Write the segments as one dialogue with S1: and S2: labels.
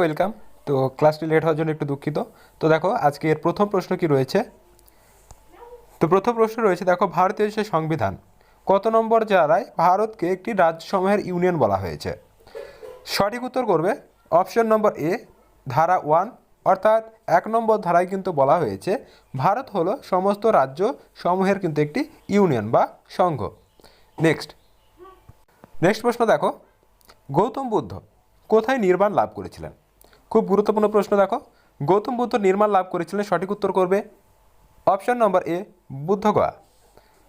S1: Welcome তো ক্লাসটি late হওয়ার জন্য একটু দুঃখিত। তো দেখো, আজকে এর প্রথম প্রশ্ন কি রয়েছে? তো প্রথম প্রশ্ন রয়েছে, দেখো, ভারতীয় যে সংবিধান, কত নম্বর জায়গায় ভারতকে একটি রাজ্যসমূহের ইউনিয়ন বলা হয়েছে? সঠিক উত্তর করবে অপশন নম্বর এ ধারা ওয়ান অর্থাৎ এক নম্বর ধারায় কিন্তু বলা হয়েছে, ভারত হলো সমস্ত রাজ্য সমূহের কিন্তু একটি ইউনিয়ন বা সংঘ। নেক্সট নেক্সট প্রশ্ন দেখো, গৌতম বুদ্ধ কোথায় নির্মাণ লাভ করেছিলেন? খুব গুরুত্বপূর্ণ প্রশ্ন দেখো। গৌতম বুদ্ধ নির্মাণ লাভ করেছিলেন, সঠিক উত্তর করবে। অপশন নম্বর এ বুদ্ধগয়া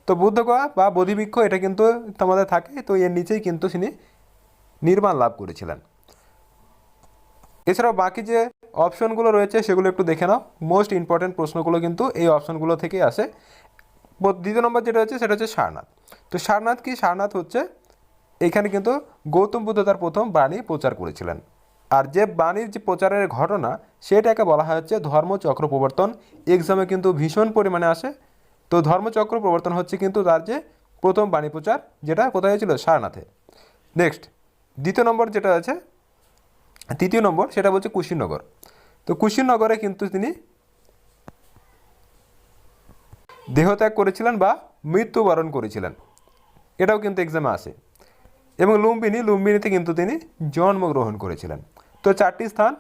S1: তো বুদ্ধগয়া বা বোধিবৃক্ষ, এটা কিন্তু তোমাদের থাকে, তো এর নিচেই কিন্তু তিনি নির্মাণ লাভ করেছিলেন। এছাড়াও বাকি যে অপশনগুলো রয়েছে, সেগুলো একটু দেখে নাও। মোস্ট ইম্পর্ট্যান্ট প্রশ্নগুলো কিন্তু এই অপশনগুলো থেকেই আসে। দ্বিতীয় নম্বর যেটা হচ্ছে, সেটা হচ্ছে সারনাথ। তো সারনাথ কি? সারনাথ হচ্ছে, এখানে কিন্তু গৌতম বুদ্ধ তার প্রথম বাণী প্রচার করেছিলেন। আর যে বাণীর যে প্রচারের ঘটনা, সেটাকে বলা হয় হচ্ছে ধর্মচক্র প্রবর্তন। এক্সামে কিন্তু ভীষণ পরিমাণে আসে। তো ধর্মচক্র প্রবর্তন হচ্ছে কিন্তু তার যে প্রথম বাণী প্রচার, যেটা কোথায় হয়েছিল? সারনাথে। নেক্সট দ্বিতীয় নম্বর যেটা আছে, তৃতীয় নম্বর সেটা বলছে কুশিনগর। তো কুশিনগরে কিন্তু তিনি দেহত্যাগ করেছিলেন বা মৃত্যুবরণ করেছিলেন। এটাও কিন্তু এক্সামে আসে। এবং লুম্বিনী, লুম্বিনীতে কিন্তু তিনি জন্মগ্রহণ করেছিলেন। তো চারটি স্থান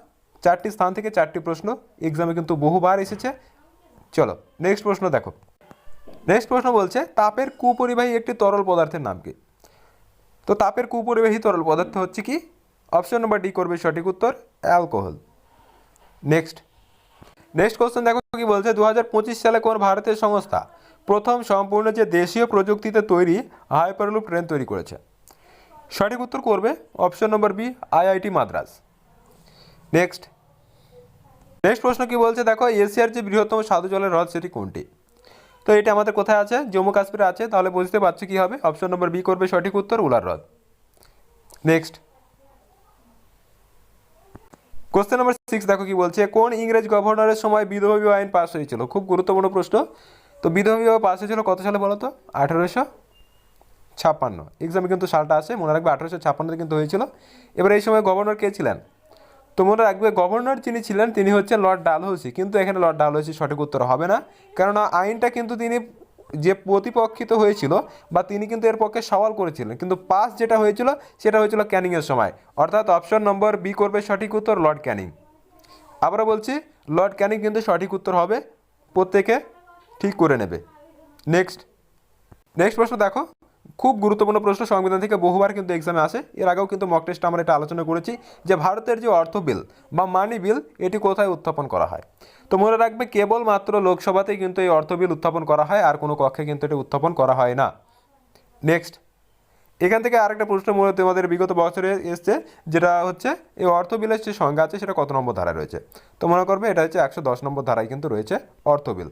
S1: চারটি স্থান থেকে চারটি প্রশ্ন এক্সামে কিন্তু বহুবার এসেছে। চলো নেক্সট প্রশ্ন দেখো। নেক্সট প্রশ্ন বলছে, তাপের কুপরিবাহী একটি তরল পদার্থের নাম কি? তো তাপের কুপরিবাহী তরল পদার্থ হচ্ছে কি? অপশন নম্বর ডি করবে সঠিক উত্তর অ্যালকোহল নেক্সট নেক্সট কোশ্চেন দেখো কি বলছে দু হাজার পঁচিশ সালে কোন ভারতীয় সংস্থা প্রথম সম্পূর্ণ যে দেশীয় প্রযুক্তিতে তৈরি হাইপারলুপ ট্রেন তৈরি করেছে? সঠিক উত্তর করবে option number B IIT Madras next next প্রশ্ন কি বলছে? দেখো এশিয়ার যে বৃহত্তম সাধু জলের হ্রদ সেটি কোনটি? তো এটা আমাদের কোথায় আছে? জম্মু কাশ্মীরে আছে। তাহলে বুঝতে পারছ কি হবে? অপশন নম্বর বি করবে সঠিক উত্তর, উলার হ্রদ। নেক্সট কোশ্চেন নম্বর সিক্স দেখো কি বলছে? কোন ইংরেজ গভর্নরের সময় বিধবা বিবাহ আইন পাস হয়েছিল? খুব গুরুত্বপূর্ণ প্রশ্ন। তো বিধবা বিবাহ পাস হয়েছিল কত সালে বলো তো? আঠেরোশো ছাপ্পান্ন। এক্সামে কিন্তু সালটা আছে, মনে রাখবে আঠেরোশো ছাপ্পান্নতে কিন্তু হয়েছিল। এবার এই সময় গভর্নর কে ছিলেন? তো মনে রাখবে গভর্নর যিনি ছিলেন, তিনি হচ্ছেন লর্ড ডালহৌসি। কিন্তু এখানে লর্ড ডালহৌসি সঠিক উত্তর হবে না। কেননা আইনটা কিন্তু তিনি যে প্রতিপক্ষিত হয়েছিল বা তিনি কিন্তু এর পক্ষে সওয়াল করেছিলেন। কিন্তু পাস যেটা হয়েছিল, সেটা হয়েছিল ক্যানিংয়ের সময়। অর্থাৎ অপশন নম্বর বি করবে সঠিক উত্তর লর্ড ক্যানিং। আবারও বলছি, লর্ড ক্যানিং কিন্তু সঠিক উত্তর হবে, প্রত্যেকে ঠিক করে নেবে। নেক্সট নেক্সট প্রশ্ন দেখো। খুব গুরুত্বপূর্ণ প্রশ্ন সংবিধান থেকে বহুবার কিন্তু এক্সামে আসে। এর আগেও কিন্তু মক টেস্ট আমরা এটা আলোচনা করেছি যে ভারতের যে অর্থ বিল বা মানি বিল এটি কোথায় উত্থাপন করা হয়? তো মনে রাখবে, কেবলমাত্র লোকসভাতেই কিন্তু এই অর্থ বিল উত্থাপন করা হয়, আর কোনো কক্ষে কিন্তু এটি উত্থাপন করা হয় না। নেক্সট এখান থেকে আরেকটা প্রশ্ন হতে আমাদের বিগত বছরে এসছে, যেটা হচ্ছে, এই অর্থ বিলের যে সংজ্ঞা আছে, সেটা কত নম্বর ধারায় রয়েছে? তো মনে করবে, এটা হচ্ছে একশো দশ নম্বর ধারায় কিন্তু রয়েছে অর্থ বিল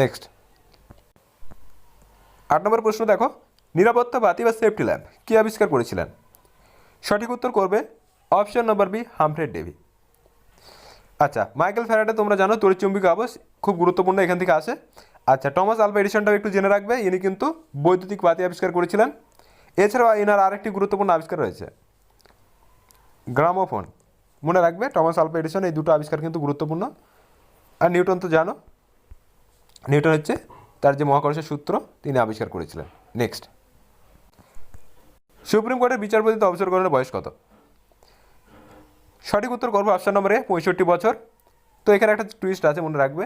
S1: নেক্সট আট নম্বর প্রশ্ন দেখো। নিরাপত্তা বাতি বা সেফটি ল্যাম্প কী আবিষ্কার করেছিলেন? সঠিক উত্তর করবে option number B Humphry Davy আচ্ছা মাইকেল ফ্যারাডে তোমরা জানো তড়িৎচুম্বক আবশ খুব গুরুত্বপূর্ণ এখান থেকে আসে। আচ্ছা টমাস আলভা এডিশনটাও একটু জেনে রাখবে, ইনি কিন্তু বৈদ্যুতিক বাতি আবিষ্কার করেছিলেন। এছাড়াও এনার আরেকটি গুরুত্বপূর্ণ আবিষ্কার রয়েছে। গ্রামোফোন। মনে রাখবে টমাস আলভা এডিশন এই দুটো আবিষ্কার কিন্তু গুরুত্বপূর্ণ। আর নিউটন তো জানো, নিউটন হচ্ছে তার যে মহাকর্ষের সূত্র, তিনি আবিষ্কার করেছিলেন। নেক্সট সুপ্রিম কোর্টের বিচারপতিতে অবসর গ্রহণের বয়স কত? সঠিক উত্তর করব অপশন নম্বরে পঁয়ষট্টি বছর। তো এখানে একটা টুইস্ট আছে, মনে রাখবে।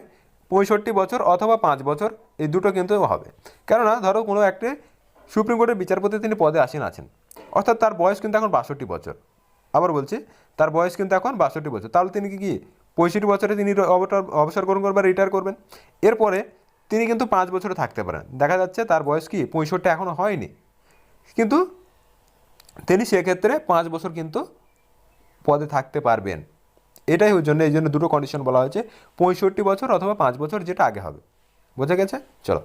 S1: পঁয়ষট্টি বছর অথবা পাঁচ বছর, এই দুটো কিন্তু হবে। কেননা, ধরো কোনো একটি সুপ্রিম কোর্টের বিচারপতি তিনি পদে আসীন আছেন। অর্থাৎ তার বয়স কিন্তু এখন বাষট্টি বছর। আবার বলছি, তার বয়স কিন্তু এখন বাষট্টি বছর। তাহলে তিনি কি পঁয়ষট্টি বছরে তিনি অবসর গ্রহণ করবেন রিটায়ার করবেন। এরপরে তিনি কিন্তু পাঁচ বছরে থাকতে পারেন। দেখা যাচ্ছে তার বয়স কি? পঁয়ষট্টি এখনও হয়নি। কিন্তু তিনি সেক্ষেত্রে পাঁচ বছর কিন্তু পদে থাকতে পারবেন। এটাই ওই জন্য, এই জন্য দুটো কন্ডিশন বলা হয়েছে, পঁয়ষট্টি বছর অথবা পাঁচ বছর যেটা আগে হবে। বোঝা গেছে? চলো।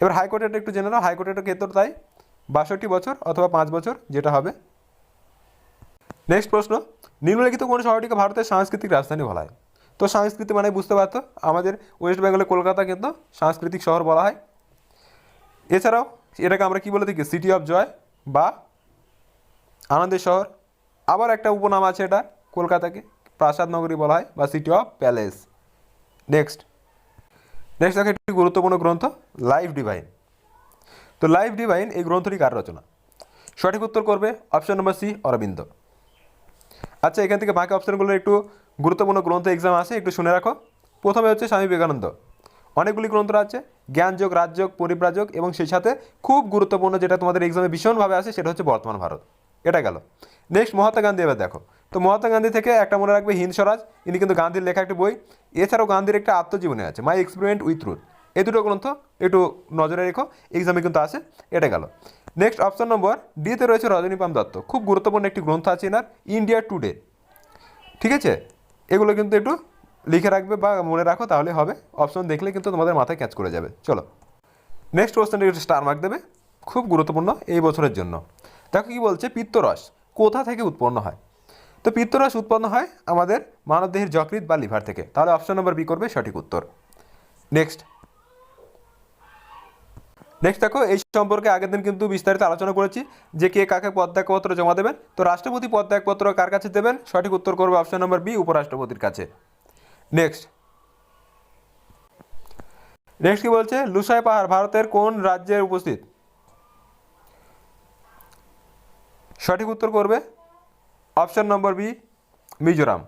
S1: এবার হাইকোর্টের একটু জেনে নাও, হাইকোর্টের ক্ষেত্রে তাই, বাষট্টি বছর অথবা পাঁচ বছর যেটা হবে। নেক্সট প্রশ্ন, নিম্নলিখিত কোন শহরটিকে ভারতের সাংস্কৃতিক রাজধানী বলা হয়? তো সংস্কৃতি মানে বুঝতে পারতো, আমাদের ওয়েস্ট বেঙ্গলে কলকাতা কিন্তু সাংস্কৃতিক শহর বলা হয়। এছাড়াও, এটাকে আমরা কি বলে থাকি? সিটি অফ জয় বা আনন্দের শহর। আবার একটা উপনাম আছে এটা, কলকাতাকে প্রাসাদ নগরী বলা হয় বা city of palace next next দেখো একটি গুরুত্বপূর্ণ গ্রন্থ লাইফ ডিভাইন তো লাইফ ডিভাইন এই গ্রন্থটি কার রচনা? সঠিক উত্তর করবে অপশন নম্বর সি অরবিন্দ। আচ্ছা এখান থেকে বাকি অপশনগুলোর একটু গুরুত্বপূর্ণ গ্রন্থ এক্সাম আছে, একটু শুনে রাখো। প্রথমে হচ্ছে স্বামী বিবেকানন্দ। অনেকগুলি গ্রন্থ আছে, জ্ঞানযোগ, রাজযোগ, পরিব্রাজক এবং সেই সাথে খুব গুরুত্বপূর্ণ যেটা তোমাদের এক্সামে ভীষণভাবে আসে, সেটা হচ্ছে বর্তমান ভারত। এটা গেল। নেক্সট মহাত্মা গান্ধী এবার দেখো। তো মহাত্মা গান্ধী থেকে একটা মনে রাখবে হিন্দ স্বরাজ, ইনি কিন্তু গান্ধীর লেখা একটি বই। এছাড়াও গান্ধীর একটা আত্মজীবনী আছে মাই এক্সপেরিমেন্ট উইথ ট্রুথ এই দুটো গ্রন্থ একটু নজরে রেখো এক্সামে কিন্তু আসে এটা গেল। নেক্সট অপশন নম্বর ডিতে রয়েছে রজনীপাম দত্ত। খুব গুরুত্বপূর্ণ একটি গ্রন্থ আছে এনার ইন্ডিয়া টুডে ঠিক আছে? এগুলো কিন্তু একটু লিখে রাখবে বা মনে রাখো, তাহলে হবে। অপশন দেখলে কিন্তু তোমাদের মাথায় ক্যাচ করে যাবে। চলো। নেক্সট কোশ্চেনটা একটু স্টার মার্ক দেবে। খুব গুরুত্বপূর্ণ এই বছরের জন্য। দেখো কি বলছে? পিত্তরস। কোথা থেকে উৎপন্ন হয়? তো পিত্তরস উৎপন্ন হয় আমাদের মানবদেহের যকৃত বা লিভার থেকে। তাহলে অপশন নম্বর বি করবে, সঠিক উত্তর। নেক্সট নেক্সট দেখো, এই সম্পর্কে আগের দিন কিন্তু বিস্তারিত আলোচনা করেছি যে কে কাকে পদত্যাগপত্র জমা দেবেন। তো রাষ্ট্রপতি পদত্যাগপত্র কার কাছে দেবেন? সঠিক উত্তর করবে অপশন নম্বর বি উপরাষ্ট্রপতির কাছে। নেক্সট নেক্সট কি বলছে? লুসাই পাহাড়, ভারতের কোন রাজ্যের উপস্থিত? সঠিক উত্তর করবে option number B, Mizoram.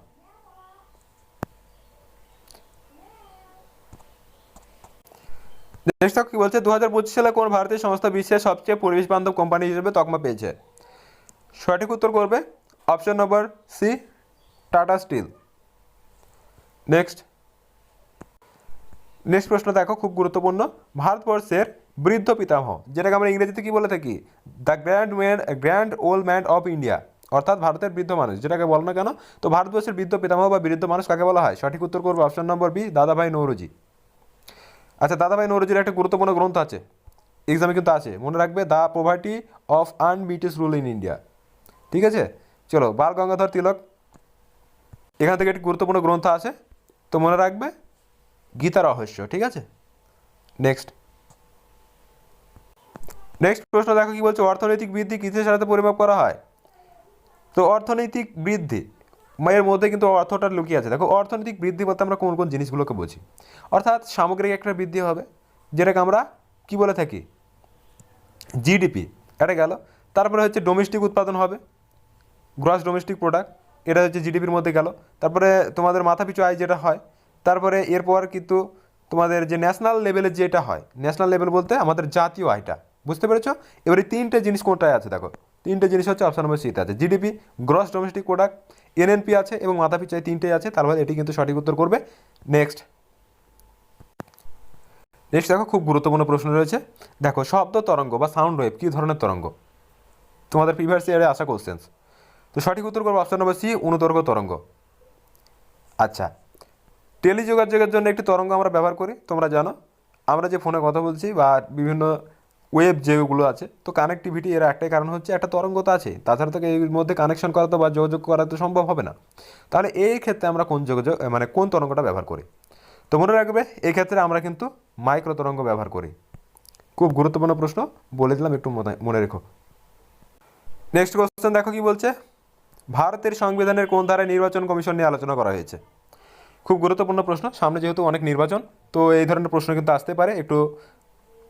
S1: Next কি বলছে দু হাজার পঁচিশ সালে কোন ভারতীয় সংস্থা বিশ্বের সবচেয়ে পরিবেশ বান্ধব কোম্পানি হিসেবে তকমা পেয়েছে? সঠিক উত্তর করবে option number C, Tata Steel. Next. Next প্রশ্ন দেখো, খুব গুরুত্বপূর্ণ। ভারতবর্ষের বৃদ্ধ পিতামহ, যেটাকে আমরা ইংরেজিতে কি বলে থাকি? The grand man grand old man of India অর্থাৎ ভারতের বৃদ্ধ মানুষ, যেটাকে বলো না কেন? তো ভারতবর্ষের বৃদ্ধ পিতামহ বা বৃদ্ধ মানুষ কাকে বলা হয়? সঠিক উত্তর করব অপশন নম্বর বি দাদাভাই নৌরুজি। আচ্ছা দাদাভাই নৌরুজির একটা গুরুত্বপূর্ণ গ্রন্থ আছে। এক্সামে কিন্তু আছে। মনে রাখবে the poverty of unbritish rule in India ঠিক আছে? চলো, বাল গঙ্গাধর তিলক। এখান থেকে একটি গুরুত্বপূর্ণ গ্রন্থ আছে। তো মনে রাখবে, গীতা রহস্য, ঠিক আছে? নেক্সট নেক্সট প্রশ্ন দেখো কি বলছে, অর্থনৈতিক বৃদ্ধি কিসের সাথে পরিমাপ করা হয়? তো অর্থনৈতিক বৃদ্ধি এর মধ্যে কিন্তু অর্থটা লুকিয়ে আছে। দেখো, অর্থনৈতিক বৃদ্ধি বলতে আমরা কোন কোন জিনিসগুলোকে বুঝি? অর্থাৎ সামগ্রিক একটা বৃদ্ধি হবে, যেটাকে আমরা কি বলে থাকি? জিডিপি এটা গেল। তারপরে হচ্ছে ডোমেস্টিক উৎপাদন হবে গ্রস ডোমেস্টিক প্রোডাক্ট এটা হচ্ছে জিডিপির মধ্যে গেল। তারপরে তোমাদের মাথাপিছু আয় যেটা হয়, তারপরে এরপর কিন্তু তোমাদের যে ন্যাশনাল লেভেলের যেটা হয় ন্যাশনাল লেভেল বলতে আমাদের জাতীয় আয়টা। বুঝতে পেরেছ? এবারে তিনটে জিনিস কোনটায় আছে দেখো। তিনটে জিনিস হচ্ছে অপশন নম্বর সিতে আছে। GDP gross domestic product NNP আছে এবং মাথাপিছু আয় তিনটেই আছে তারপরে এটি কিন্তু সঠিক উত্তর করবে। নেক্সট নেক্সট দেখো, খুব গুরুত্বপূর্ণ প্রশ্ন রয়েছে। দেখো, শব্দ তরঙ্গ বা সাউন্ড ওয়েভ কী ধরনের তরঙ্গ? তোমাদের প্রিভিয়াস ইয়ারে আসা কোশ্চেন্স তো সঠিক উত্তর করব অপশন নম্বর সি অনুতর্ক তরঙ্গ। আচ্ছা। টেলিযোগাযোগের জন্য একটি তরঙ্গ আমরা ব্যবহার করি, তোমরা জানো। আমরা যে ফোনে কথা বলছি বা বিভিন্ন ওয়েব যেগুলো আছে, তো কানেক্টিভিটি এর একটাই কারণ হচ্ছে একটা তরঙ্গ তো আছে। তাছাড়া তো এর মধ্যে কানেকশন করা তো বা যোগাযোগ করা তো সম্ভব হবে না। তাহলে এই ক্ষেত্রে আমরা কোন যোগাযোগ মানে কোন তরঙ্গটা ব্যবহার করি? তো মনে রাখবে, এই ক্ষেত্রে আমরা কিন্তু মাইক্রো তরঙ্গ ব্যবহার করি। খুব গুরুত্বপূর্ণ প্রশ্ন, বলে দিলাম একটু মনে- মনে রেখো। নেক্সট কোশ্চেন দেখো কি বলছে? ভারতের সংবিধানের কোন ধারায় নির্বাচন কমিশন নিয়ে আলোচনা করা হয়েছে? খুব গুরুত্বপূর্ণ প্রশ্ন, সামনে যেহেতু অনেক নির্বাচন, তো এই ধরনের প্রশ্ন কিন্তু আসতে পারে। একটু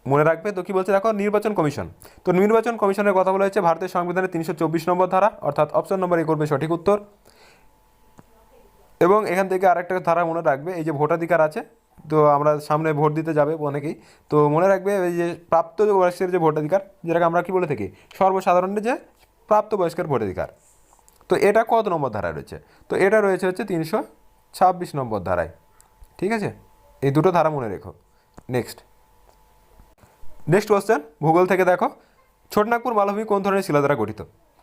S1: মনে রাখবে? তো কি বলছে দেখো? নির্বাচন কমিশন। তো নির্বাচন কমিশনের কথা বলা হয়েছে ভারতের সংবিধানের তিনশো চব্বিশ নম্বর ধারা, অর্থাৎ অপশন নম্বর এ করবে সঠিক উত্তর। এবং এখান থেকে আরেকটা ধারা মনে রাখবে, এই যে ভোটাধিকার আছে, তো আমরা সামনে ভোট দিতে যাবে অনেকেই। তো মনে রাখবে, এই যে প্রাপ্ত বয়স্কের যে ভোটাধিকার, যেটাকে আমরা কি বলে থাকি? সর্বসাধারণের যে প্রাপ্ত বয়স্কের ভোটাধিকার। তো এটা কত নম্বর ধারায় রয়েছে? তো এটা রয়েছে হচ্ছে তিনশো ছাব্বিশ নম্বর ধারায়। ঠিক আছে? এই দুটো ধারা মনে রেখো। নেক্সট নেক্সট কোয়েশ্চেন ভূগোল থেকে দেখো। ছোটনাগপুর মালভূমি কোন ধরনের শিলা দ্বারা গঠিত?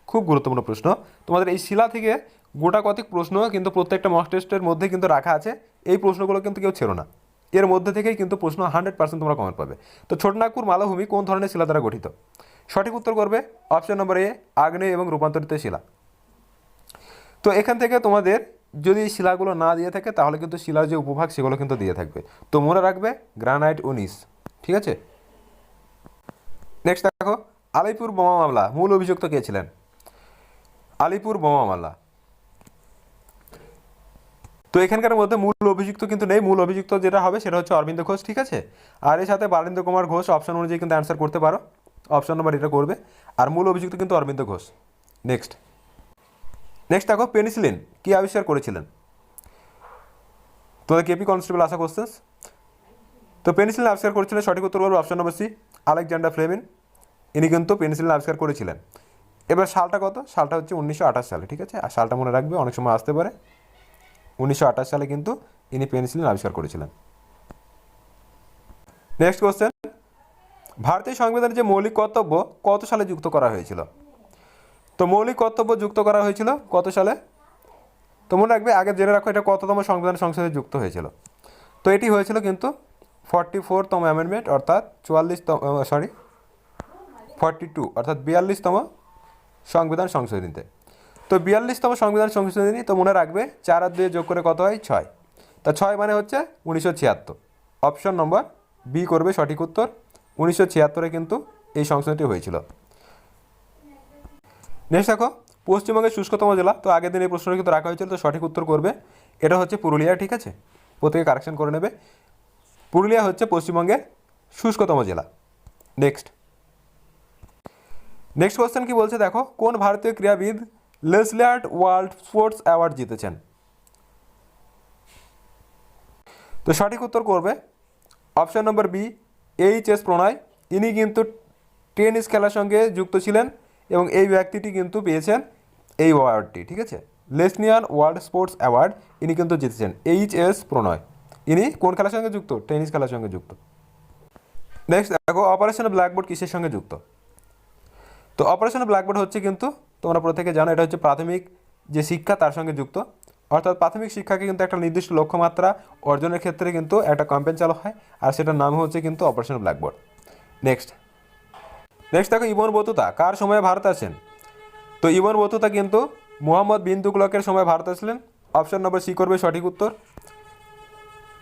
S1: খুব গুরুত্বপূর্ণ প্রশ্ন। তোমাদের এই শিলা থেকে গোটা কতিক প্রশ্ন কিন্তু প্রত্যেকটা মক টেস্টের মধ্যে কিন্তু রাখা আছে। এই প্রশ্নগুলো কিন্তু কেউ ছেড়ো না। এর মধ্যে থেকেই কিন্তু প্রশ্ন হান্ড্রেড পার্সেন্ট তোমরা কমেন্ট পাবে। তো ছোটনাগপুর মালভূমি কোন ধরনের শিলা দ্বারা গঠিত? সঠিক উত্তর করবে অপশন নম্বর এ আগ্নেয় এবং রূপান্তরিত শিলা। তো এখান থেকে তোমাদের যদি শিলাগুলো না দিয়ে থাকে, তাহলে কিন্তু শিলার যে উপভাগ, সেগুলো কিন্তু দিয়ে থাকবে। তো মনে রাখবে গ্রানাইট উনিশ ঠিক আছে? নেক্সট দেখো, আলিপুর বোমা মামলা, মূল অভিযুক্ত কে ছিলেন? আলিপুর বোমা মামলা। তো এখানকার মধ্যে মূল অভিযুক্ত কিন্তু নেই, মূল অভিযুক্ত যেটা হবে সেটা হচ্ছে অরবিন্দ ঘোষ, ঠিক আছে? আর এর সাথে বারেন্দ্র কুমার ঘোষ অপশন অনুযায়ী কিন্তু অ্যান্সার করতে পারো। অপশন নম্বর এটা করবে। আর মূল অভিযুক্ত কিন্তু অরবিন্দ ঘোষ। নেক্সট নেক্সট দেখো পেনিসিলিন কি আবিষ্কার করেছিলেন? তোমাদের কেপি কনস্টেবল আসা কোশ্চেন্স তো পেনিসিলিন আবিষ্কার করেছিলেন, সঠিক উত্তর বলব option number C Alexander Fleming ইনি কিন্তু পেনিসিলিন আবিষ্কার করেছিলেন। এবার সালটা কত? সালটা হচ্ছে উনিশশো আঠাশ সালে, ঠিক আছে? আর সালটা মনে রাখবে, অনেক সময় আসতে পারে। উনিশশো আঠাশ সালে কিন্তু ইনি পেনিসিলিন আবিষ্কার করেছিলেন। নেক্সট কোশ্চেন ভারতীয় সংবিধানের যে মৌলিক কর্তব্য, কত সালে যুক্ত করা হয়েছিল? তো মৌলিক কর্তব্য যুক্ত করা হয়েছিল কত সালে? তো মনে রাখবে, আগে জেনে রাখো, এটা কততম সংবিধান সংসদে যুক্ত হয়েছিল। তো এটি হয়েছিল কিন্তু ফর্টি ফোরতম অ্যামেন্ডমেন্ট অর্থাৎ চুয়াল্লিশতম সরি ফর্টি টু অর্থাৎ বিয়াল্লিশতম সংবিধান সংশোধনীতে। তো বিয়াল্লিশতম সংবিধান সংশোধনী তো মনে রাখবে, চার আর দুয়ে যোগ করে কত হয়? ছয়। তা ছয় মানে হচ্ছে উনিশশো ছিয়াত্তর। অপশন নম্বর বি করবে সঠিক উত্তর, উনিশশো ছিয়াত্তরে কিন্তু এই সংশোধনীটি হয়েছিল। নেক্সট দেখো, পশ্চিমবঙ্গের শুষ্কতম জেলা, তো আগের দিন এই প্রশ্নটা কিন্তু রাখা হয়েছিল, তো সঠিক উত্তর করবে। এটা হচ্ছে পুরুলিয়া, ঠিক আছে? প্রত্যেকে কারেকশন করে নেবে। পুরুলিয়া হচ্ছে পশ্চিমবঙ্গের শুষ্কতম জেলা। নেক্সট নেক্সট কোয়েশ্চেন কি বলছে দেখো, কোন ভারতীয় ক্রীড়াবিদ লেসলিয়ার্ট ওয়ার্ল্ড স্পোর্টস অ্যাওয়ার্ড জিতেছেন? তো সঠিক উত্তর করবে। Option number B H S Prannoy. ইনি কিন্তু টেনিস খেলার সঙ্গে যুক্ত ছিলেন এবং এই ব্যক্তিটি কিন্তু পেয়েছেন এই অ্যাওয়ার্ডটি, ঠিক আছে? লেসনিয়ান ওয়ার্ল্ড স্পোর্টস অ্যাওয়ার্ড ইনি কিন্তু জিতেছেন এইচ এস প্রণয়। ইনি কোন খেলার সঙ্গে যুক্ত? টেনিস খেলার সঙ্গে যুক্ত। নেক্সট দেখো অপারেশন ব্ল্যাকবোর্ড কিসের সঙ্গে যুক্ত? তো অপারেশন ব্ল্যাকবোর্ড হচ্ছে কিন্তু তোমরা প্রত্যেকে জানো, এটা হচ্ছে প্রাথমিক যে শিক্ষা তার সঙ্গে যুক্ত। অর্থাৎ প্রাথমিক শিক্ষাকে কিন্তু একটা নির্দিষ্ট লক্ষ্যমাত্রা অর্জনের ক্ষেত্রে কিন্তু একটা ক্যাম্পেন চালু হয়, আর সেটার নাম হচ্ছে কিন্তু অপারেশন ব্ল্যাকবোর্ড নেক্সট নেক্সট দেখো, ইবন বতুতা, কার সময়ে ভারত আসেন তো ইবন বতুতা কিন্তু মোহাম্মদ বিন তুগলকের সময় ভারত আসলেন অপশন নম্বর সি করবে সঠিক উত্তর।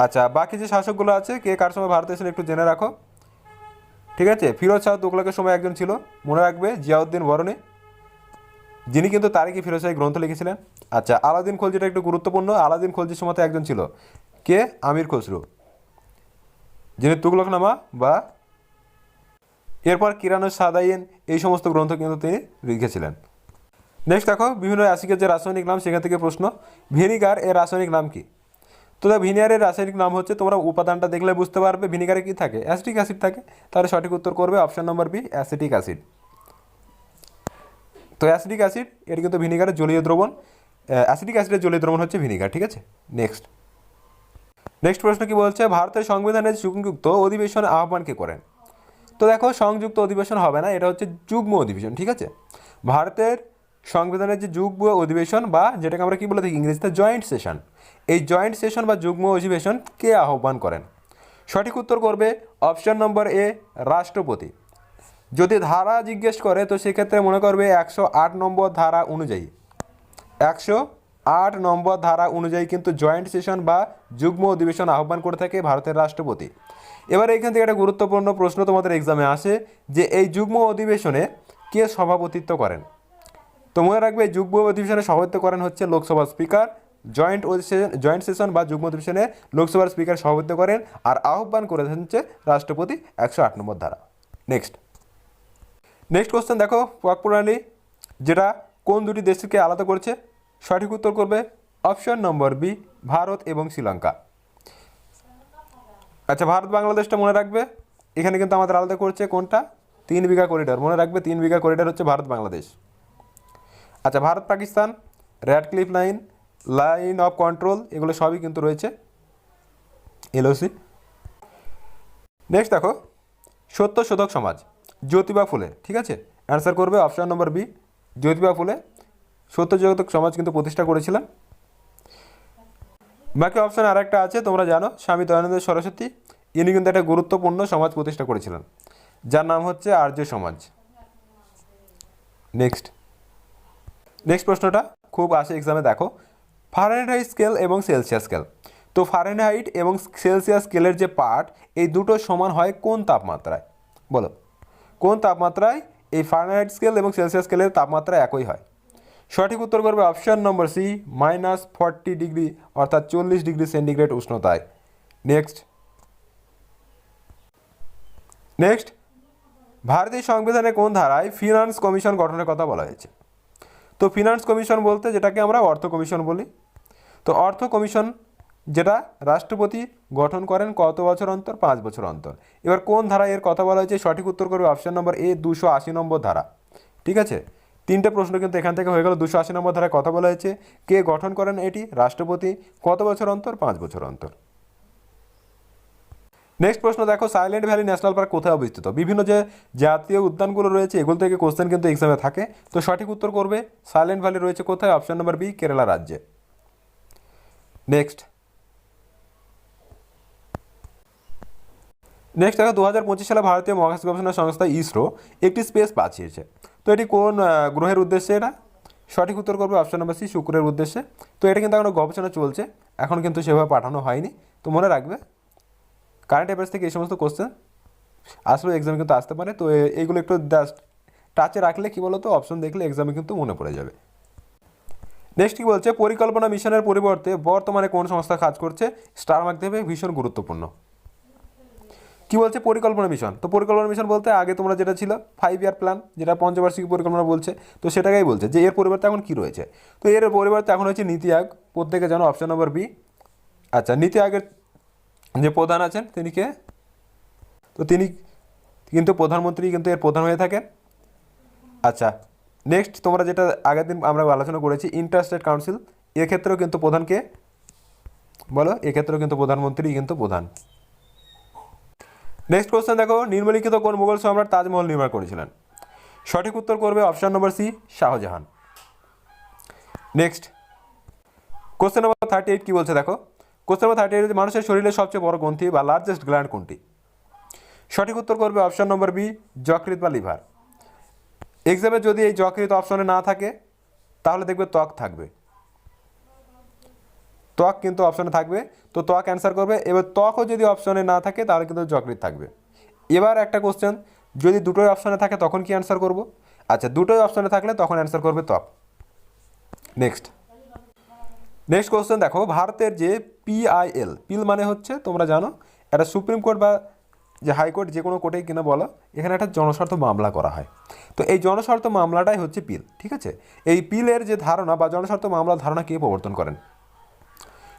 S1: আচ্ছা বাকি যে শাসকগুলো আছে, কে কার সময় ভারত আসলেন একটু জেনে রাখো। ঠিক আছে? ফিরোজ শাহ তুগলকের সময় একজন ছিল, মনে রাখবে জিয়াউদ্দিন বরণে। যিনি কিন্তু তারিখে ফিরোজ শাহী গ্রন্থ লিখেছিলেন। আচ্ছা আলাদিন খলজিটা একটু গুরুত্বপূর্ণ। আলাদিন খলজির সময় একজন ছিল। কে? আমির খসরু। যিনি তুগলকনামা বা এরপর কিরানুস সাদাইন, এই সমস্ত গ্রন্থ কিন্তু তিনি লিখেছিলেন। নেক্সট দেখো, বিভিন্ন অ্যাসিডের যে রাসায়নিক নাম, সেখান থেকে প্রশ্ন। ভিনিগার এর রাসায়নিক নাম কি? তো দেখো, ভিনিগারের রাসায়নিক নাম হচ্ছে, তোমরা উপাদানটা দেখলে বুঝতে পারবে, ভিনিগারে কি থাকে? অ্যাসিটিক অ্যাসিড থাকে। তাহলে সঠিক উত্তর করবে option number B acetic acid তো অ্যাসিডিক অ্যাসিড এটি কিন্তু ভিনিগারের জলীয় দ্রবণ। অ্যাসিডিক অ্যাসিডের জলীয় দ্রবণ হচ্ছে ভিনিগার, ঠিক আছে? নেক্সট নেক্সট প্রশ্ন কি বলছে, ভারতের সংবিধানের সংযুক্ত অধিবেশন আহ্বান কে করেন? তো দেখো, সংযুক্ত অধিবেশন হবে না, এটা হচ্ছে যুগ্ম অধিবেশন, ঠিক আছে? ভারতের সংবিধানের যে যুগ্ম অধিবেশন বা যেটাকে আমরা কি বলে থাকি, ইংরেজিতে জয়েন্ট সেশন এই জয়েন্ট সেশন বা যুগ্ম অধিবেশন কে আহ্বান করেন? সঠিক উত্তর করবে অপশন নম্বর এ রাষ্ট্রপতি। যদি ধারা জিজ্ঞেস করে, তো সেক্ষেত্রে মনে করবে একশো আট নম্বর ধারা অনুযায়ী। একশো আট নম্বর ধারা অনুযায়ী কিন্তু জয়েন্ট সেশন বা যুগ্ম অধিবেশন আহ্বান করে থাকে ভারতের রাষ্ট্রপতি। এবার এখান থেকে একটা গুরুত্বপূর্ণ প্রশ্ন তোমাদের এক্সামে আসে যে এই যুগ্ম অধিবেশনে কে সভাপতিত্ব করেন? তো মনে রাখবে, যুগ্ম অধিবেশনে সভাপতিত্ব করেন হচ্ছে Lok Sabha speaker joint joint session বা যুগ্ম অধিবেশনে লোকসভার স্পিকার সভাপতিত্ব করেন আর আহ্বান করে হচ্ছে রাষ্ট্রপতি একশো আট নম্বর ধারা। নেক্সট নেক্সট কোশ্চেন দেখো, ওয়াক প্রণালী, যেটা কোন দুটি দেশকে আলাদা করেছে? সঠিক উত্তর করবে অপশন নম্বর বি, ভারত এবং শ্রীলঙ্কা। আচ্ছা ভারত বাংলাদেশটা মনে রাখবে? এখানে কিন্তু আমাদের আলাদা করছে কোনটা? তিন বিঘা করিডর মনে রাখবে তিন বিঘা করিডর হচ্ছে ভারত বাংলাদেশ আচ্ছা Bharat Pakistan Radcliffe line line of control, এগুলো সবই কিন্তু রয়েছে। এলওসি। নেক্সট দেখো, সত্য শোধক সমাজ, জ্যোতিবা ফুলে, ঠিক আছে? অ্যান্সার করবে অপশান নম্বর বি জ্যোতিবা ফুলে সত্যযোগক সমাজ কিন্তু প্রতিষ্ঠা করেছিলেন বাকি অপশান আর একটা আছে, তোমরা জানো, স্বামী দয়ানন্দ সরস্বতী, ইনি কিন্তু একটা গুরুত্বপূর্ণ সমাজ প্রতিষ্ঠা করেছিলেন। যার নাম হচ্ছে আর্য সমাজ। নেক্সট। নেক্সট প্রশ্নটা খুব আসে এক্সামে দেখো ফারেনহাইট স্কেল এবং সেলসিয়াস স্কেল তো ফারেনহাইট এবং সেলসিয়াস স্কেলের যে পার্ট এই দুটো সমান হয় কোন তাপমাত্রায়? বলো। কোন তাপমাত্রায়? এই ফারেনহাইট স্কেল এবং সেলসিয়াস স্কেলের তাপমাত্রা একই হয়। সঠিক উত্তর করবে option number C minus forty degree অর্থাৎ চল্লিশ ডিগ্রি সেন্টিগ্রেড উষ্ণতায়। নেক্সট নেক্সট ভারতীয় সংবিধানে কোন ধারায় ফিনান্স কমিশন গঠনের কথা বলা হয়েছে? তো ফিনান্স কমিশন বলতে যেটাকে আমরা অর্থ কমিশন বলি তো অর্থ কমিশন যেটা রাষ্ট্রপতি গঠন করেন কত বছর অন্তর? পাঁচ বছর অন্তর। এবার কোন ধারা এর কথা বলা হয়েছে? সঠিক উত্তর করবে অপশন নম্বর এ দুশো আশি নম্বর ধারা। ঠিক আছে? তিনটে প্রশ্ন কিন্তু এখান থেকে হয়ে গেল। দুশো আশি নম্বর ধারায় কথা বলা হয়েছে। কে গঠন করেন এটি? রাষ্ট্রপতি। কত বছর অন্তর? পাঁচ বছর অন্তর। নেক্সট প্রশ্ন, দেখো সাইলেন্ট ভ্যালি ন্যাশনাল পার্ক কোথায় অবস্থিত? বিভিন্ন যে জাতীয় উদ্যানগুলো রয়েছে, এগুলো থেকে কোশ্চেন কিন্তু এক্সামে থাকে। তো সঠিক উত্তর করবে। সাইলেন্ট ভ্যালি রয়েছে কোথায়? অপশন নম্বর বি কেরালা রাজ্যে। নেক্সট নেক্সট দেখো দু হাজার পঁচিশ সালে ভারতীয় মহাকাশ গবেষণা সংস্থা ইসরো একটি স্পেস পাঠিয়েছে। তো এটি কোন গ্রহের উদ্দেশ্যে এটা? সঠিক উত্তর করবে অপশন নম্বর সি শুক্রের উদ্দেশ্যে। তো এটা কিন্তু এখনও গবেষণা চলছে, এখন কিন্তু সেভাবে পাঠানো হয়নি। তো মনে রাখবে কারেন্ট অ্যাফেয়ার্স থেকে এই সমস্ত কোশ্চেন আসলে এক্সামে কিন্তু আসতে পারে। তো এইগুলো একটু জাস্ট টাচে রাখলে কি বলতো অপশন দেখলে এক্সামে কিন্তু মনে পড়ে যাবে। নেক্সট কি বলছে পরিকল্পনা মিশনের পরিবর্তে বর্তমানে কোন সংস্থা কাজ করছে, স্টার মার্ক দেবে ভীষণ গুরুত্বপূর্ণ। কি বলছে পরিকল্পনা মিশন? তো পরিকল্পনা মিশন বলতে আগে তোমরা যেটা ছিল ফাইভ ইয়ার প্ল্যান যেটা পঞ্চবার্ষিকী পরিকল্পনা বলছে, তো সেটাকেই বলছে, যে এর পরিবর্তে এখন কি রয়েছে? তো এর পরিবর্তে এখন হচ্ছে নীতি আয়োগ, প্রত্যেকে জানো অপশন নম্বর বি আচ্ছা নীতি আয়োগের যে প্রধান আছেন, তিনি কে? তো তিনি কিন্তু প্রধানমন্ত্রী কিন্তু এর প্রধান হয়ে থাকেন। আচ্ছা নেক্সট তোমরা যেটা আগের দিন আমরা আলোচনা করেছি ইন্টারস্টেট কাউন্সিল এক্ষেত্রেও কিন্তু প্রধানকে বলো, এক্ষেত্রেও কিন্তু প্রধানমন্ত্রী কিন্তু প্রধান। নেক্সট কোশ্চেন দেখো, নিম্নলিখিত কোন মুঘল সম্রাট তাজমহল নির্মাণ করেছিলেন? সঠিক উত্তর করবে option number C Shah Jahan. Next question number thirty eight কী বলছে দেখো? কোশ্চেন নম্বর থার্টি এইট মানুষের শরীরের সবচেয়ে বড় গ্রন্থি বা লার্জেস্ট গ্ল্যান্ড কোনটি? সঠিক উত্তর করবে অপশান নম্বর বি যকৃত বা লিভার। এক্সামে যদি এই যকৃত অপশনে না থাকে, তাহলে দেখবে ত্বক থাকবে। ত্বক কিন্তু অপশনে থাকবে। তো ত্বক অ্যান্সার করবে। এবার ত্বকও যদি অপশনে না থাকে, তাহলে কিন্তু যকৃত থাকবে। এবার একটা কোশ্চেন যদি দুটোই অপশনে থাকে, তখন কি অ্যান্সার করব? আচ্ছা দুটোই অপশনে থাকলে তখন অ্যান্সার করবে ত্বক। নেক্সট নেক্সট কোশ্চেন দেখো, ভারতের যে পিআইএল পিল মানে হচ্ছে, তোমরা জানো একটা সুপ্রিম কোর্ট বা যে হাইকোর্ট যে কোনো কোর্টেই কিনা বলো, এখানে একটা জনস্বার্থ মামলা করা হয়। তো এই জনস্বার্থ মামলাটাই হচ্ছে পিল, ঠিক আছে? এই পিলের যে ধারণা বা জনস্বার্থ মামলার ধারণা কে প্রবর্তন করেন?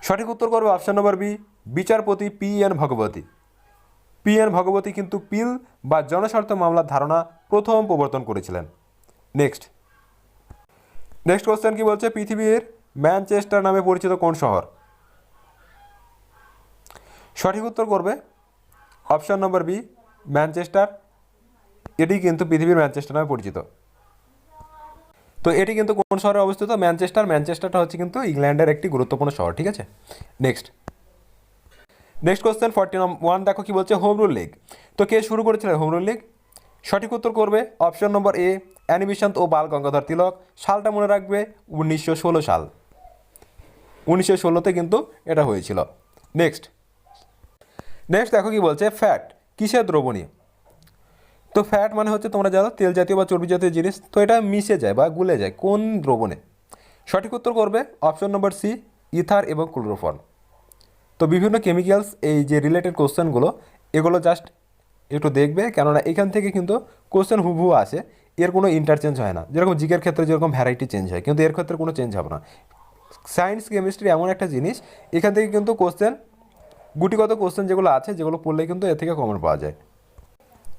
S1: সঠিক উত্তর করবে অপশন নম্বর বি বিচারপতি P N Bhagwati. P N Bhagwati কিন্তু পিল বা জনস্বার্থ মামলার ধারণা প্রথম প্রবর্তন করেছিলেন। নেক্সট নেক্সট কোশ্চেন কি বলছে? পৃথিবীর ম্যানচেস্টার নামে পরিচিত কোন শহর? সঠিক উত্তর করবে অপশন নম্বর বি ম্যানচেস্টার এটি কিন্তু পৃথিবীর ম্যানচেস্টার নামে পরিচিত। তো এটি কিন্তু কোন শহরে অবস্থিত? ম্যানচেস্টার ম্যানচেস্টারটা হচ্ছে কিন্তু ইংল্যান্ডের একটি গুরুত্বপূর্ণ শহর, ঠিক আছে? Next next question forty one দেখো কি বলছে হোম রুল লিগ তো কে শুরু করেছিলেন হোম রুল লিগ সঠিক উত্তর করবে অপশন নম্বর এ অ্যানিবিশান্ত ও বাল গঙ্গাধর তিলক। সালটা মনে রাখবে, উনিশশো ষোলো সাল। উনিশশো ষোলোতে কিন্তু এটা হয়েছিল। নেক্সট নেক্সট দেখো কি বলছে ফ্যাট কিসের দ্রবণীয়? তো ফ্যাট মানে হচ্ছে তোমরা জানো, তেল জাতীয় বা চর্বি জাতীয় জিনিস, তো এটা মিশে যায় বা গুলে যায় কোন দ্রবণে? সঠিক উত্তর করবে অপশন নম্বর সি ইথার এবং ক্লোরোফর্ম তো বিভিন্ন কেমিক্যালস এই যে রিলেটেড কোশ্চেনগুলো এগুলো জাস্ট একটু দেখবে, কেননা এখান থেকে কিন্তু কোশ্চেন হুবহু আসে, এর কোনো ইন্টারচেঞ্জ হয় না। যেরকম জিকের ক্ষেত্রে যেরকম ভ্যারাইটি চেঞ্জ হয়, কিন্তু এর ক্ষেত্রে কোনো চেঞ্জ হবে না। সায়েন্স কেমিস্ট্রি এমন একটা জিনিস, এখান থেকে কিন্তু কোশ্চেন গুটিগত কোশ্চেন যেগুলো আছে, যেগুলো পড়লে কিন্তু এর থেকে কমন পাওয়া যায়।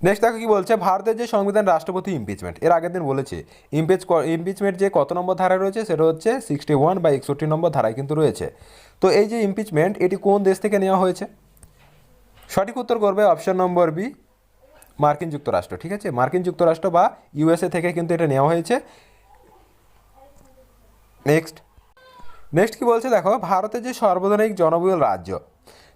S1: নেক্সট দেখো কি বলছে, ভারতের যে সংবিধান রাষ্ট্রপতি ইমপিচমেন্ট এর আগের দিন বলেছি ইমপিচ ইমপিচমেন্ট যে কত নম্বর ধারায় রয়েছে, সেটা হচ্ছে সিক্সটি ওয়ান বা একষট্টি নম্বর ধারায় কিন্তু রয়েছে। তো এই যে ইমপিচমেন্ট এটি কোন দেশ থেকে নেওয়া হয়েছে? সঠিক উত্তর করবে অপশন নম্বর বি মার্কিন যুক্তরাষ্ট্র, ঠিক আছে? মার্কিন যুক্তরাষ্ট্র বা ইউএসএ থেকে কিন্তু এটা নেওয়া হয়েছে। নেক্সট নেক্সট কি বলছে, দেখো, ভারতের যে সর্বাধিক জনবহুল রাজ্য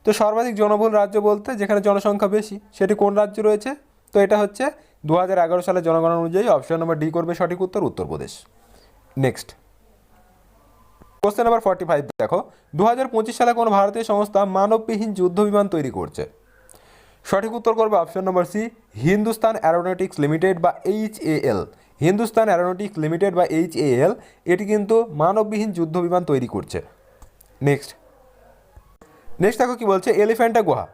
S1: তো সর্বাধিক জনবহুল রাজ্য বলতে যেখানে জনসংখ্যা বেশি, সেটি কোন রাজ্য রয়েছে? তো এটা হচ্ছে দু সালের জনগণনা অনুযায়ী অপশন নম্বর ডি করবে সঠিক উত্তর Uttar Pradesh. Next question number forty five দেখো। দু হাজার পঁচিশ সালে কোন ভারতীয় সংস্থা মানববিহীন যুদ্ধ বিমান তৈরি করছে। সঠিক উত্তর করবে option number C, Hindustan Aeronautics Limited বা H L. Hindustan Aeronautics Limited বা এইচ এল, এটি কিন্তু মানববিহীন যুদ্ধ বিমান তৈরি করছে। নেক্সট নেক্সট দেখো কি বলছে এলিফ্যান্টা গুহা।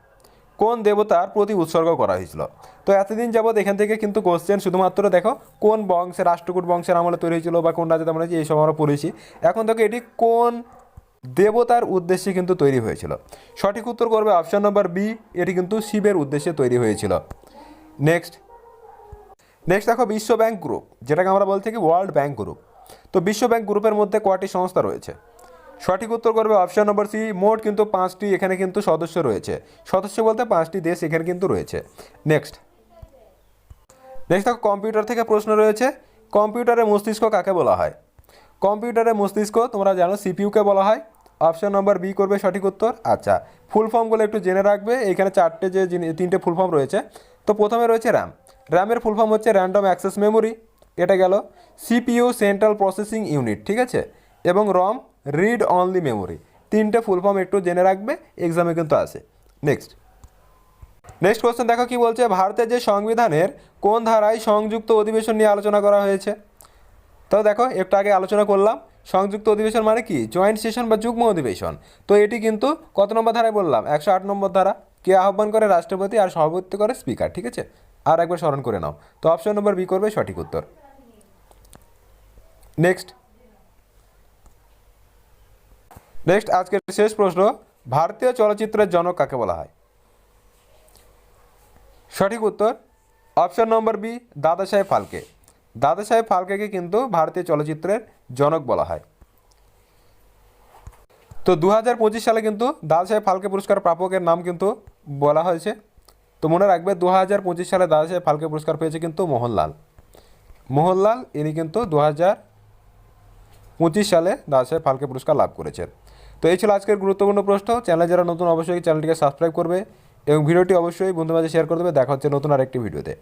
S1: কোন দেবতার প্রতি উৎসর্গ করা হয়েছিল? তো এতদিন যাবৎ এখান থেকে কিন্তু কোশ্চেন শুধুমাত্র দেখো, কোন বংশের, রাষ্ট্রকূট বংশের আমলে তৈরি হয়েছিল বা কোন রাজাতে আমলে এই সব আমরা পড়েছি। এখন দেখো, এটি কোন দেবতার উদ্দেশ্যে কিন্তু তৈরি হয়েছিল? সঠিক উত্তর করবে অপশন নম্বর বি এটি কিন্তু শিবের উদ্দেশ্যে তৈরি হয়েছিল। নেক্সট নেক্সট দেখো, বিশ্ব ব্যাংক গ্রুপ যেটাকে আমরা বলছি কি ওয়ার্ল্ড ব্যাংক গ্রুপ তো বিশ্ব ব্যাংক গ্রুপের মধ্যে কয়টি সংস্থা রয়েছে? সঠিক উত্তর করবে অপশন নম্বর সি মোট কিন্তু পাঁচটি, এখানে কিন্তু সদস্য রয়েছে। সদস্য বলতে পাঁচটি দেশ এখানে কিন্তু রয়েছে। নেক্সট নেক্সট দেখো কম্পিউটার থেকে প্রশ্ন রয়েছে কম্পিউটারে মস্তিষ্ক কাকে বলা হয়? কম্পিউটারের মস্তিষ্ক, তোমরা জানো সিপিইউকে বলা হয়। অপশন নম্বর বি করবে সঠিক উত্তর? আচ্ছা ফুল ফর্মগুলো একটু জেনে রাখবে। এখানে চারটে যে তিনটে ফুল ফর্ম রয়েছে। তো প্রথমে রয়েছে র্যাম র্যামের ফুল ফর্ম হচ্ছে র্যান্ডম অ্যাক্সেস মেমোরি এটা গেল সিপিইউ সেন্ট্রাল প্রসেসিং ইউনিট ঠিক আছে? এবং রম রিড অনলি মেমোরি তিনটে ফুল ফর্ম একটু জেনে রাখবে এক্সামে কিন্তু আসে। নেক্সট নেক্সট কোশ্চেন দেখো কি বলছে ভারতের যে সংবিধানের কোন ধারায় সংযুক্ত অধিবেশন নিয়ে আলোচনা করা হয়েছে? তো দেখো, একটু আগে আলোচনা করলাম, সংযুক্ত অধিবেশন মানে কি? জয়েন্ট সেশন বা যুগ্ম অধিবেশন। তো এটি কিন্তু কত নম্বর ধারায় বললাম? একশো আট নম্বর ধারা। কে আহ্বান করে? রাষ্ট্রপতি আর সভাপতি করে স্পিকার ঠিক আছে? আর একবার স্মরণ করে নাও। তো অপশন নম্বর বি করবে, সঠিক উত্তর। নেক্সট নেক্সট আজকের শেষ প্রশ্ন, ভারতীয় চলচ্চিত্রের জনক কাকে বলা হয়? সঠিক উত্তর অপশন নম্বর বি দাদা সাহেব ফালকে। দাদা সাহেব ফালকেকে কিন্তু ভারতীয় চলচ্চিত্রের জনক বলা হয়। তো দু হাজার পঁচিশ সালে কিন্তু দাদা সাহেব ফালকে পুরস্কার প্রাপকের নাম কিন্তু বলা হয়েছে। তো মনে রাখবে দু হাজার পঁচিশ সালে দাদা সাহেব ফালকে পুরস্কার পেয়েছে কিন্তু মোহনলাল। মোহনলাল, ইনি কিন্তু দু হাজার পঁচিশ সালে দাদা সাহেব ফালকে পুরস্কার লাভ করেছেন। তো এই ছিল আজকের গুরুত্বপূর্ণ প্রশ্ন। চ্যানেলে যারা নতুন, অবশ্যই চ্যানেলটিকে সাবস্ক্রাইব করবে এবং ভিডিওটি অবশ্যই বন্ধু মাঝে শেয়ার করে দেবে। দেখা হচ্ছে নতুন আরেকটি ভিডিওতে।